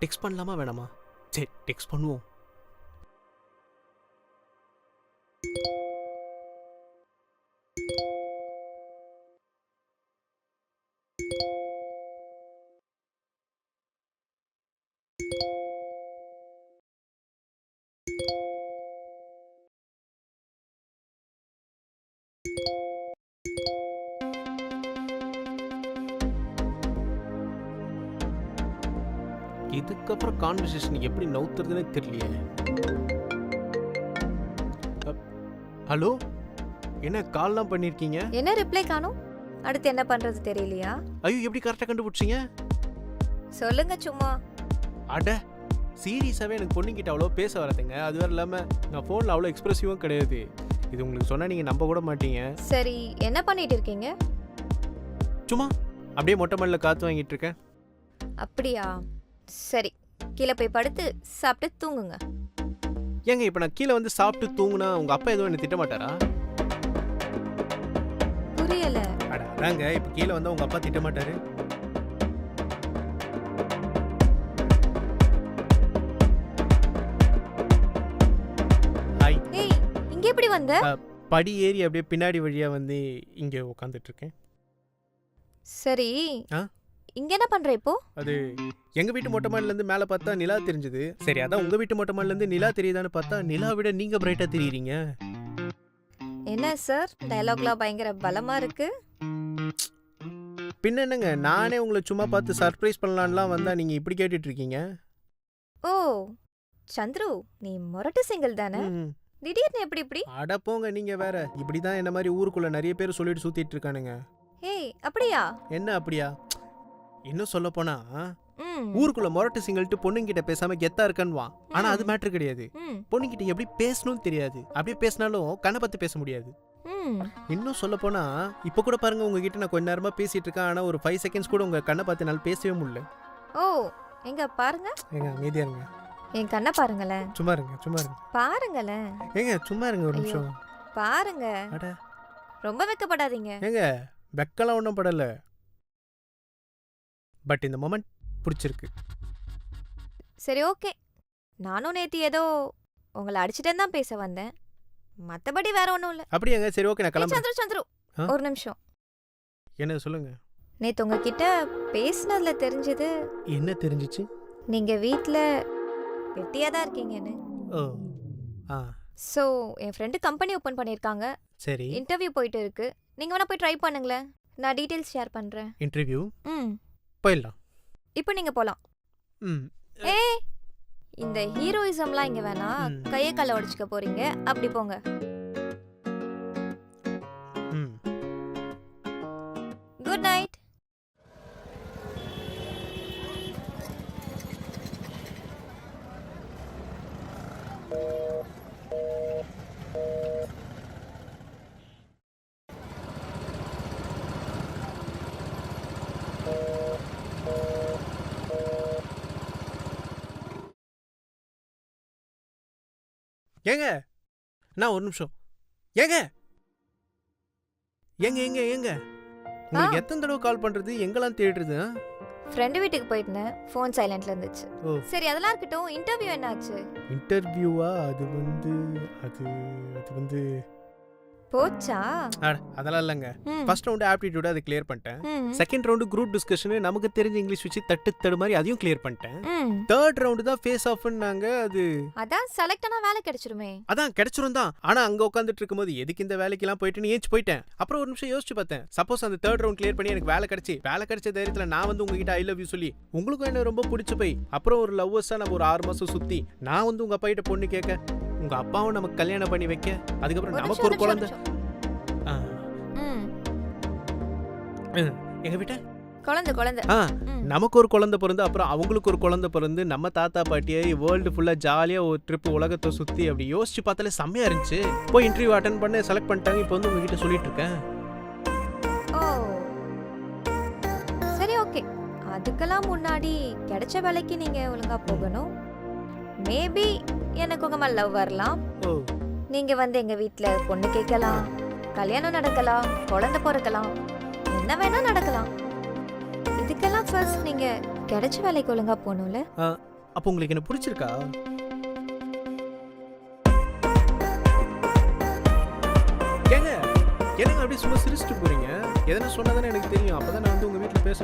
Text பண்ணலாமா வேணாமா? சரி டெக்ஸ்ட் பண்ணுவோம். இதுக்கப்புறம் கான்வர்சேஷன் எப்படி நவுத்துறதுனே தெரியலையே. ஹலோ? என்ன கால்லாம் பண்ணியிருக்கீங்க என்ன ரிப்ளை காணும்? அடுத்து என்ன பண்றது தெரியலையா? ஐயோ எப்படி கரெக்டாக கண்டுபிடிச்சிங்க? சொல்லுங்க சும்மா. அட சீரியஸாகவே எனக்கு பொண்ணுங்கிட்ட அவ்வளோ பேச வரதுங்க. அது வேறு இல்லாமல் நான் ஃபோனில் அவ்வளோ எக்ஸ்ப்ரெசிவும் கிடையாது. இது உங்களுக்கு சொன்னால் நீங்கள் நம்ப கூட மாட்டீங்க. சரி என்ன பண்ணிட்டு இருக்கீங்க? சும்மா அப்படியே மொட்டை மல்லில் காற்று வாங்கிட்டு இருக்கேன். அப்படியா? சரி கீழே போய் படுத்து சாப்பிட்டு தூங்குங்க. ஏங்க இப்போ நான் கீழே வந்து சாப்பிட்டு தூங்குனா உங்கள் அப்பா எதுவும் என்ன திட்ட மாட்டாரா புரியல. அட அதாங்க இப்போ கீழே வந்தால் உங்கள் அப்பா திட்ட மாட்டாரு ஹாய் ஏய் இங்க எப்படி வந்த? படி ஏறி அப்படியே பின்னாடி வழியாக வந்து இங்கே உட்காந்துட்டு இருக்கேன். சரி. ஆ? இங்க என்ன பண்ற இப்போ? அது எங்கள் வீட்டு மொட்டை மாடிலேருந்து மேலே பார்த்தா நிலா தெரிஞ்சுது. சரி அதான் உங்கள் வீட்டு மொட்டை மாடிலேருந்து நிலா தெரியுதான்னு பார்த்தா நிலா விட நீங்கள் பிரைட்டாக தெரியுறீங்க. என்ன சார் டயலாக்லாம் பயங்கர பலமா இருக்கு. பின்ன என்னங்க நானே உங்களை சும்மா பார்த்து சர்ப்ரைஸ் பண்ணலான்லாம் வந்தால் நீங்கள் இப்படி கேட்டுட்டு இருக்கீங்க? ஓ சந்துரு நீ முரட்டு சிங்கிள் தானே? ம். திடீர்னு எப்படி இப்படி? அட போங்க நீங்க வேற. இப்படிதான் என்ன மாதிரி ஊருக்குள்ள நிறைய பேர் சொல்லிட்டு சுத்திட்டு இருக்கானுங்க. ஏய் அப்படியா? என்ன அப்படியா? இன்னும் சொல்ல போனா ஊருக்குள்ள மொரட்டு சிங்கள்ட்டு பொண்ணுங்கிட்ட பேசாம கெத்தா இருக்கன்னுவான் ஆனா அது மேட்ரு கிடையாது. பொண்ணுங்கிட்ட எப்படி பேசணும்னு தெரியாது. அப்படியே பேசினாலும் கண்ணை பத்தி பேச முடியாது. இன்னும் சொல்ல போனா இப்ப கூட பாருங்க உங்ககிட்ட நான் கொஞ்ச நேரமா பேசிட்டு இருக்கேன் ஆனா ஒரு ஃபைவ் செகண்ட்ஸ் கூட உங்க கண்ணை பார்த்து என்னால பேசவே முடியல. ஓ எங்க பாருங்க. ஏங்க அமைதியா இருங்க. என் கண்ணை பாருங்களேன் சும்மா இருங்க சும்மா இருங்க. பாருங்களேன் ஏங்க சும்மா இருங்க ஒரு. நிமிஷம். பாருங்க. ரொம்ப வெக்கப்படாதீங்க. ஏங்க வெக்கலாம் ஒன்றும் படல. பட் இந்த மொமெண்ட் பிடிச்சிருக்கு. சரி ஓகே. நானும் நேத்து ஏதோ உங்களை அடிச்சுட்டேன்னு தான் பேச வந்தேன். மத்தபடி வேற ஒன்றும் இல்லை. அப்படியாங்க சரி ஓகே நான் கிளம்புறேன். சந்துரு சந்துரு. ஆ? ஒரு நிமிஷம். என்ன சொல்லுங்க. நேத்து உங்ககிட்ட பேசினதுல தெரிஞ்சது என்ன தெரிஞ்சிச்சு? நீங்க வீட்ல வெட்டியா தான் இருக்கீங்கன்னு. ஓ ஆ. ஸோ என் ஃப்ரெண்டு கம்பெனி ஓப்பன் பண்ணியிருக்காங்க. சரி. இன்டர்வியூ போயிட்டு இருக்கு. நீங்க வேணா போய் ட்ரை பண்ணுங்களேன். நான் டீட்டெயில்ஸ் ஷேர் பண்றேன். இன்டர்வியூ? ம். போயிடலாம். இப்போ நீங்க போலாம். ம். ஏய் இந்த ஹீரோயிசம்லாம் இங்க வேணாம். கையை காலை உடைச்சுக்க போறீங்க. அப்படி போங்க. ம். Good night. ஏங்க? நான் ஒரு நிமிஷம். ஏங்க? ஏங்க ஏங்க ஏங்க. உங்களுக்கு. எத்தனை தடவை கால் பண்றது? எங்கெல்லாம் தேடுறது ஆ? ஃப்ரெண்டு வீட்டுக்கு போயிருந்தேன். ஃபோன் சைலண்ட்ல இருந்துச்சு. ஓ. சரி அதெல்லாம் இருக்கட்டும். இன்டர்வியூ என்னாச்சு? இன்டர்வியூவா அது வந்து அது அது வந்து போச்சா? அதெல்லாம் இல்லைங்க. ஃபர்ஸ்ட் ரவுண்டு ஆப்டிடியூட் அதை கிளியர் பண்ணிட்டேன். செகண்ட் ரவுண்டு குரூப் டிஸ்கஷனு நமக்கு தெரிஞ்ச இங்கிலீஷ் வச்சு தட்டு தடு மாதிரி அதையும் கிளியர் பண்ணிட்டேன். தேர்ட் ரவுண்டு தான் ஃபேஸ் ஆஃப்னாங்க அது அதான் செலக்ட் ஆனா வேலை கிடைச்சிருமே. அதான் கிடைச்சிரும் தான். ஆனா அங்க உட்காந்துட்டு இருக்கும்போது எதுக்கு இந்த வேலைக்கெல்லாம் போயிட்டு ஏஞ்சி போயிட்டேன்? அப்புறம் ஒரு நிமிஷம் யோசிச்சு பார்த்தேன். சப்போஸ் அந்த தேர்ட் ரவுண்ட் கிளியர் பண்ணி எனக்கு வேலை கிடைச்சி. வேலை கிடைச்ச தைரியத்துல நான் வந்து உங்ககிட்ட ஐ லவ் யூ சொல்லி உங்களுக்கும் என்ன ரொம்ப பிடிச்சு போய்? அப்புறம் ஒரு லவ்வர்ஸா நம்ம ஒரு ஆறு மாசம் சுத்தி நான் வந்து உங்க அப்பா கிட்ட பொண்ணு கேட்க உங்க அப்பாவும் நமக்கு கல்யாணம் பண்ணி வைக்க அதுக்கப்புறம் நமக்கு ஒரு குழந்தை. எங்க வீட்ட? குழந்தை குழந்தை. நமக்கு ஒரு குழந்தை பிறந்து அப்புறம் அவங்களுக்கு ஒரு குழந்தை பிறந்து நம்ம தாத்தா பாட்டியை வேர்ல்டு ஃபுல்லாக ஜாலியாக ஒரு ட்ரிப் உலகத்தை சுற்றி அப்படி யோசிச்சு பார்த்தாலே செம்மையா இருந்துச்சு. போய் இன்டர்வியூ அட்டன் பண்ண செலக்ட் பண்ணிட்டாங்க. இப்போ வந்து உங்ககிட்ட சொல்லிட்டு இருக்கேன். ஓ. சரி ஓகே அதுக்கெல்லாம் முன்னாடி கிடைச்ச வேலைக்கு நீங்க ஒழுங்கா போகணும். மேபி எனக்கு உங்க மேல லவ் வரலாம். நீங்க வந்து எங்க வீட்ல பொண்ணு கேட்கலாம் கல்யாணம் நடக்கலாம் குழந்தை பிறக்கலாம் என்ன வேணா நடக்கலாம். இதுக்கெல்லாம் ஃபர்ஸ்ட் நீங்க கிடைச்ச வேலைக்கு ஒழுங்கா போகணும்ல? அப்போ உங்களுக்கு என்ன பிடிச்சிருக்கா? ஏங்க என்னங்க அப்படியே சும்மா சிரிச்சுட்டு போறீங்க? எதனா சொன்னா எனக்கு தெரியும். அப்பதான் நான் வந்து உங்க வீட்டில் பேச